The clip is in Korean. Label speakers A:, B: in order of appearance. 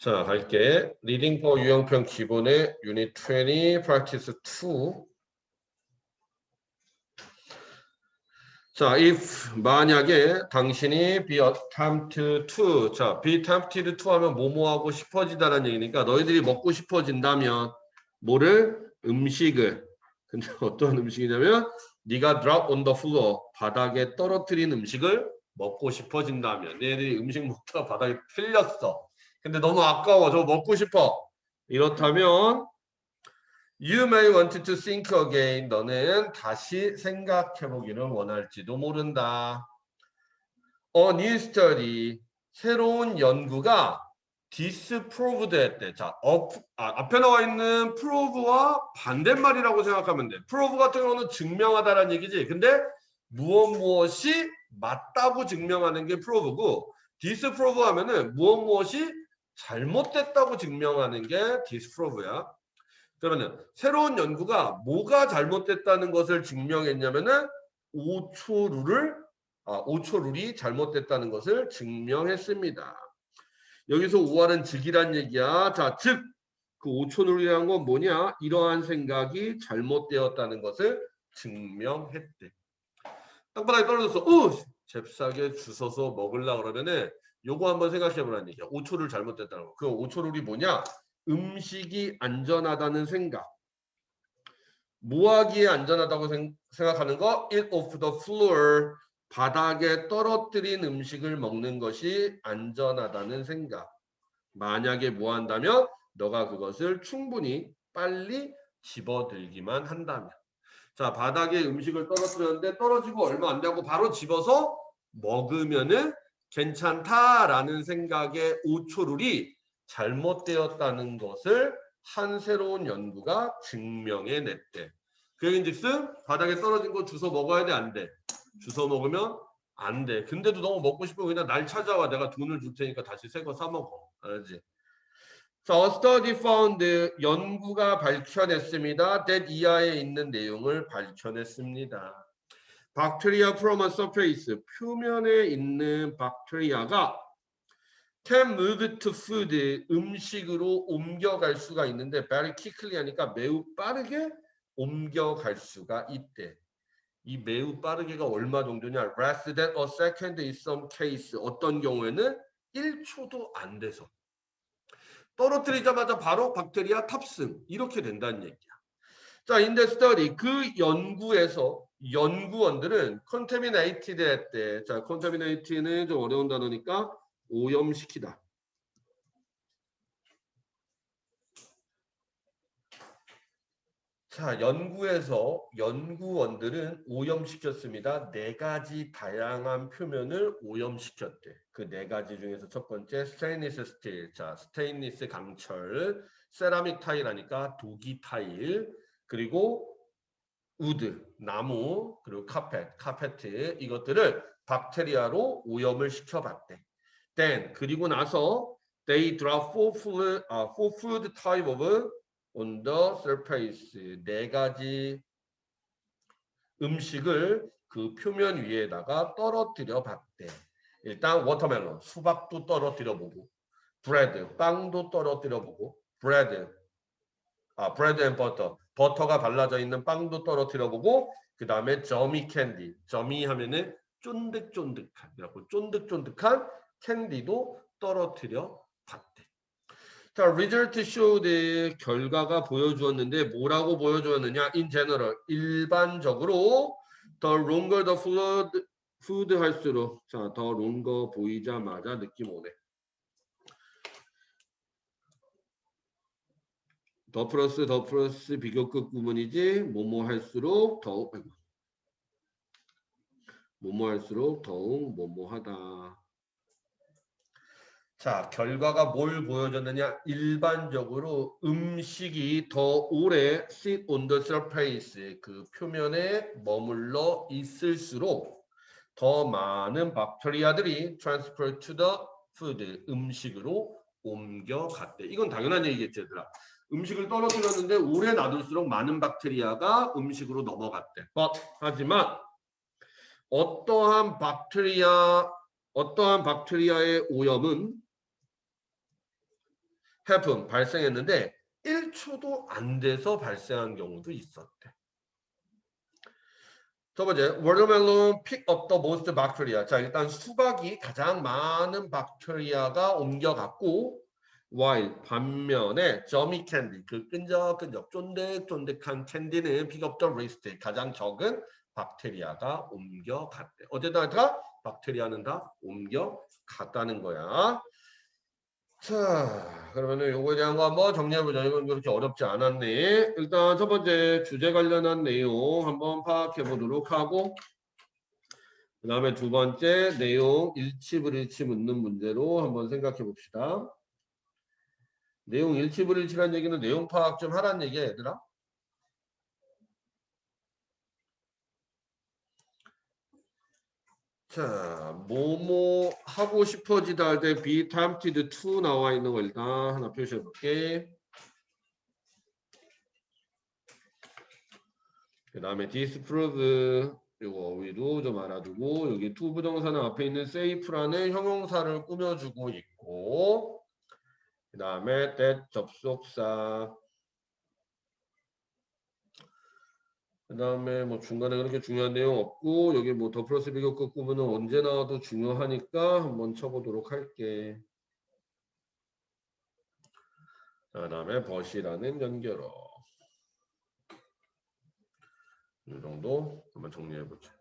A: 자, 갈게. 리딩 포 유형편 기본의 유닛 20 프랙티스 2. 자, if 만약에 당신이 be tempted to 자, be tempted to 하면 뭐뭐 하고 싶어지다라는 얘기니까 너희들이 먹고 싶어진다면 뭐를 음식을 근데 어떤 음식이냐면 네가 drop on the floor 바닥에 떨어뜨린 음식을 먹고 싶어진다면 얘들이 음식 먹다가 바닥에 틀렸어. 근데 너무 아까워. 저 먹고 싶어. 이렇다면 you may want to think again. 너는 다시 생각해 보기를 원할지도 모른다. A new study. 새로운 연구가 disproved 했대. 자, 업, 아, 앞에 나와 있는 prove와 반대말이라고 생각하면 돼. prove 같은 경우는 증명하다라는 얘기지. 근데 무엇 무엇이 맞다고 증명하는 게 prove고 disprove 하면은 무엇 무엇이 잘못됐다고 증명하는 게 disprove야. 그러면은 새로운 연구가 뭐가 잘못됐다는 것을 증명했냐면은 5초 룰을 아, 5초 룰이 잘못됐다는 것을 증명했습니다. 여기서 5할은 즉이란 얘기야. 자, 즉, 그 5초 룰이란 건 뭐냐? 이러한 생각이 잘못되었다는 것을 증명했대. 땅바닥에 떨어졌어. 어! 잽싸게 주워서 먹으려 그러면은 요거 한번 생각해 보라는 얘기야. 5초를 잘못됐다는 거. 그 5초 룰이 뭐냐? 음식이 안전하다는 생각. 뭐하기에 안전하다고 생, 각하는 거? Eat off the floor. 바닥에 떨어뜨린 음식을 먹는 것이 안전하다는 생각. 만약에 뭐 한다면 너가 그것을 충분히 빨리 집어들기만 한다면. 자, 바닥에 음식을 떨어뜨렸는데 떨어지고 얼마 안 되고 바로 집어서 먹으면은 괜찮다라는 생각의 5초 룰이 잘못되었다는 것을 한 새로운 연구가 증명해 냈대. 그얘기인즉슨 바닥에 떨어진 거 주워 먹어야 돼, 안 돼? 주워 먹으면 안 돼. 근데도 너무 먹고 싶으면 그냥 날 찾아와. 내가 돈을 줄 테니까 다시 새 거 사 먹어. 알지? 자, a study found 연구가 밝혀냈습니다. that 이하에 있는 내용을 밝혀냈습니다. 박테리아 from a surface 표면에 있는 박테리아가 can move to food 음식으로 옮겨갈 수가 있는데 very quickly 하니까 매우 빠르게 옮겨갈 수가 있대. 이 매우 빠르게가 얼마 정도냐? less than a second in some case 어떤 경우에는 1초도 안 돼서 떨어뜨리자마자 바로 박테리아 탑승 이렇게 된다는 얘기야. 자, the study 그 연구에서 연구원들은 contaminated 했대. 자, contaminated는 좀 어려운 단어니까 오염시키다. 자, 연구에서 연구원들은 오염시켰습니다. 네 가지 다양한 표면을 오염시켰대. 그 네 가지 중에서 첫 번째 스테인리스 스틸. 자, 스테인리스 강철, 세라믹 타일하니까 독이 타일, 그리고 우드, 나무, 그리고 카펫, 카페트 이것들을 박테리아로 오염을 시켜봤대. Then 그리고 나서 they drop four food, uh, four food type of on the surface 네 가지 음식을 그 표면 위에다가 떨어뜨려 봤대. 일단 워터멜론, 수박도 떨어뜨려 보고, 브레드, 빵도 떨어뜨려 보고, 브레드, 아 브레드 앤 버터, 버터가 발라져 있는 빵도 떨어뜨려 보고 그 다음에 저미 캔디 저미 하면은 쫀득쫀득한 이라고 쫀득쫀득한 캔디도 떨어뜨려 봤대. 자, result showed 결과가 보여주었는데 뭐라고 보여주었느냐? in general 일반적으로 the longer the 할수록 자, 더 longer 보이자마자 느낌 오네. 더 플러스 더 플러스 비교급 구문이지 뭐뭐 할수록 더욱. 뭐뭐 할수록 더욱 뭐뭐하다. 자 결과가 뭘 보여줬느냐 일반적으로 음식이 더 오래 sit on the surface 그 표면에 머물러 있을수록 더 많은 박테리아들이 transfer to the food 음식으로 옮겨갔대 이건 당연한 얘기겠지 얘들아 음식을 떨어뜨렸는데 오래 놔둘수록 많은 박테리아가 음식으로 넘어갔대. But, 하지만 어떠한 박테리아 어떠한 박테리아의 오염은 happen 발생했는데 1초도 안 돼서 발생한 경우도 있었대. 첫 번째, watermelon pick up the most bacteria. 자, 일단 수박이 가장 많은 박테리아가 옮겨갔고, while 반면에 점이 캔디, 그 끈적끈적 쫀득쫀득한 캔디는 the least, 가장 적은 박테리아가 옮겨갔대. 어쨌든 다 박테리아는 다 옮겨갔다는 거야. 자, 그러면은 요거에 대한 거 한번 정리해보자. 이건 그렇게 어렵지 않았네. 일단 첫 번째 주제 관련한 내용 한번 파악해 보도록 하고, 그 다음에 두 번째 내용 일치불일치 묻는 문제로 한번 생각해 봅시다. 내용 일치불일치란 얘기는 내용 파악 좀 하란 얘기야, 얘들아. 자, 뭐뭐 하고 싶어지다 할 때 be tempted to 나와 있는 거 일단 하나 표시해 볼게. 그 다음에 disprove 요거 어휘도 좀 알아두고 여기 to 부정사는 앞에 있는 safe라는 형용사를 꾸며주고 있고 그 다음에 that 접속사 그 다음에 뭐 중간에 그렇게 중요한 내용 없고 여기 뭐 더 플러스 비교급 구문은 언제 나와도 중요하니까 한번 쳐보도록 할게. 자, 그 다음에 벗이라는 연결어. 이 정도 한번 정리해 보자.